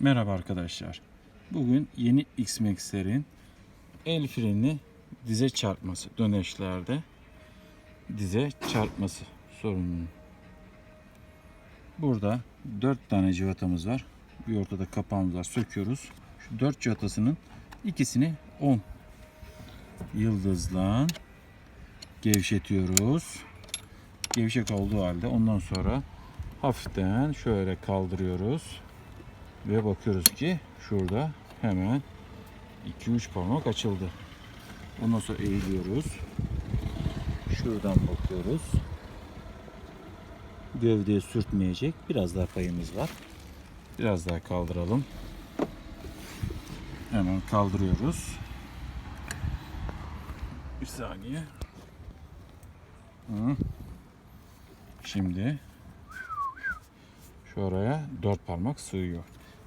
Merhaba arkadaşlar. Bugün yeni X-Max'lerin el freni dize çarpması döneşlerde dize çarpması sorununun. Burada 4 tane cıvatamız var. Bir ortada kapağımız var. Söküyoruz. Şu 4 cıvatasının ikisini 10 yıldızla gevşetiyoruz. Gevşek olduğu halde ondan sonra hafiften şöyle kaldırıyoruz. Ve bakıyoruz ki şurada hemen 2-3 parmak açıldı. Ondan sonra eğiliyoruz. Şuradan bakıyoruz. Gövdeye sürtmeyecek. Biraz daha payımız var. Biraz daha kaldıralım. Hemen kaldırıyoruz. Bir saniye. Hı. Şimdi şu araya dört parmak sığıyor.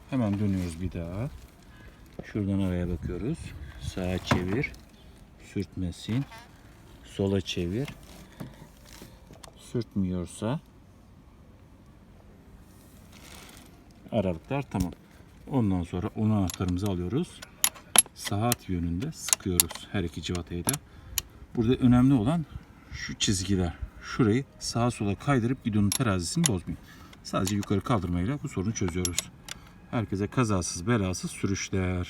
Hemen dönüyoruz bir daha. Şuradan araya bakıyoruz. Sağa çevir. Sürtmesin. Sola çevir. Sürtmüyorsa aralıklar tamam. Ondan sonra onun anahtarımızı alıyoruz. Saat yönünde sıkıyoruz her iki civatayı da. Burada önemli olan şu çizgiler. Şurayı sağa sola kaydırıp bidonun terazisini bozmayın. Sadece yukarı kaldırmayla bu sorunu çözüyoruz. Herkese kazasız belasız sürüşler.